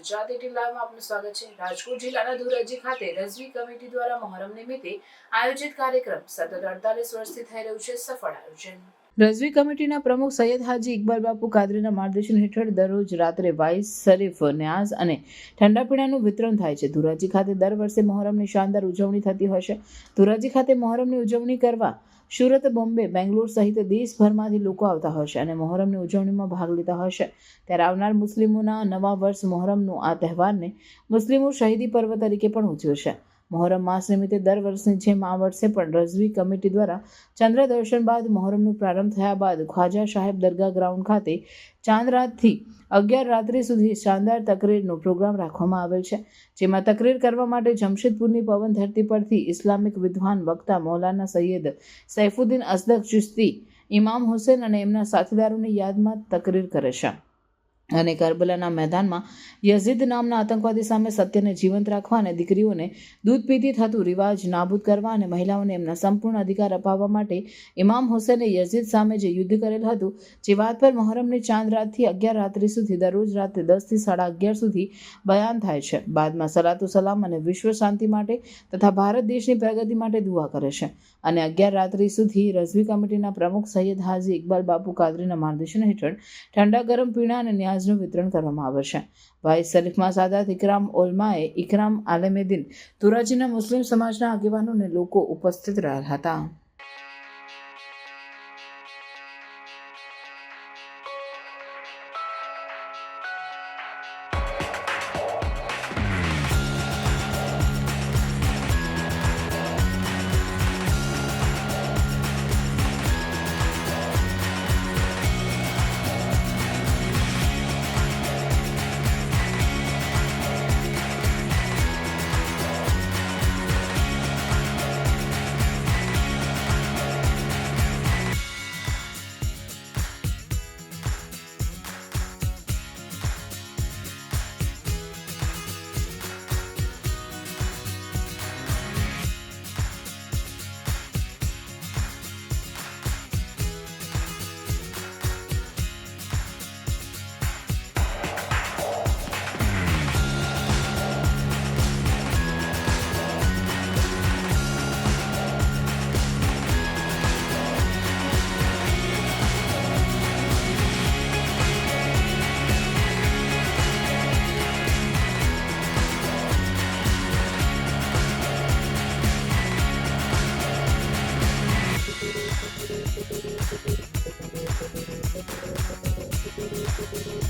Gujarat at લાઈવમાં આપનું સ્વાગત છે. રાજકોટ જિલ્લાના ધોરાજી ખાતે રજવી કમિટી દ્વારા મહોરમ નિમિત્તે આયોજિત કાર્યક્રમ સતત અડતાલીસ વર્ષથી થઈ રહ્યું છે. સફળ આયોજન. રઝવી કમિટીના પ્રમુખ સૈયદ હાજી ઇકબાલ બાપુ કાદરીના માર્ગદર્શન હેઠળ દરરોજ રાત્રે વાઇસ શરીફ ન્યાઝ અને ઠંડા પીણાનું વિતરણ થાય છે. ધોરાજી ખાતે દર વર્ષે મહોરમની શાનદાર ઉજવણી થતી હોય છે. ધોરાજી ખાતે મહોરમની ઉજવણી કરવા સુરત, બોમ્બે, બેંગ્લોર સહિત દેશભરમાંથી લોકો આવતા છે અને મહોરમની ઉજવણીમાં ભાગ લેતા છે. ત્યારે આવનાર મુસ્લિમોના નવા વર્ષ મહોરમનું આ તહેવારને મુસ્લિમો શહીદી પર્વ તરીકે પણ ઉજવ્યો છે. મહોરમ માસ નિમિત્તે દર વર્ષની જેમ આ વર્ષે પણ રઝવી કમિટી દ્વારા ચંદ્ર દર્શન બાદ મહોરમનો પ્રારંભ થયા બાદ ખ્વાજા સાહેબ દરગાહ ગ્રાઉન્ડ ખાતે ચાંદ રાતથી અગિયાર રાત્રિ સુધી શાનદાર તકરીરનો પ્રોગ્રામ રાખવામાં આવેલ છે, જેમાં તકરીર કરવા માટે જમશેદપુરની પવન ધરતી પરથી ઇસ્લામિક વિદ્વાન વક્તા મૌલાના સૈયદ સૈફુદ્દીન અસદક ચિશ્તી ઇમામ હુસેન અને એમના સાથીદારોની યાદમાં તકરીર કરે છે. અને કરબલાના મેદાનમાં યઝીદ નામના આતંકવાદી સામે સત્યને જીવંત રાખવા અને દીકરીઓને દૂધ પીતી થતું રિવાજ નાબૂદ કરવા અને મહિલાઓને એમના સંપૂર્ણ અધિકાર અપાવવા માટે ઇમામ હુસેને યઝીદ સામે જે યુદ્ધ કરેલ હતું, જે વાત પર મહોરમની ચાંદ રાતથી અગિયાર રાત્રિ સુધી, દરરોજ રાત્રે દસથી સાડા અગિયાર સુધી બયાન થાય છે. બાદમાં સલાતુ સલામ અને વિશ્વ શાંતિ માટે તથા ભારત દેશની પ્રગતિ માટે દુઆ કરે છે. અને અગિયાર રાત્રિ સુધી રઝવી કમિટીના પ્રમુખ સૈયદ હાજી ઇકબાલ બાપુ કાદરીના માર્ગદર્શન હેઠળ ઠંડા ગરમ પીણા અને ન્યાઝનું વિતરણ કરવામાં આવશે ભાઈ શરીફમાં સાદાત ઇકરામ ઓલમાએ ઇકરામ આલેમેદીન તુરાજીના મુસ્લિમ સમાજના આગેવાનો અને લોકો ઉપસ્થિત રહ્યા હતા.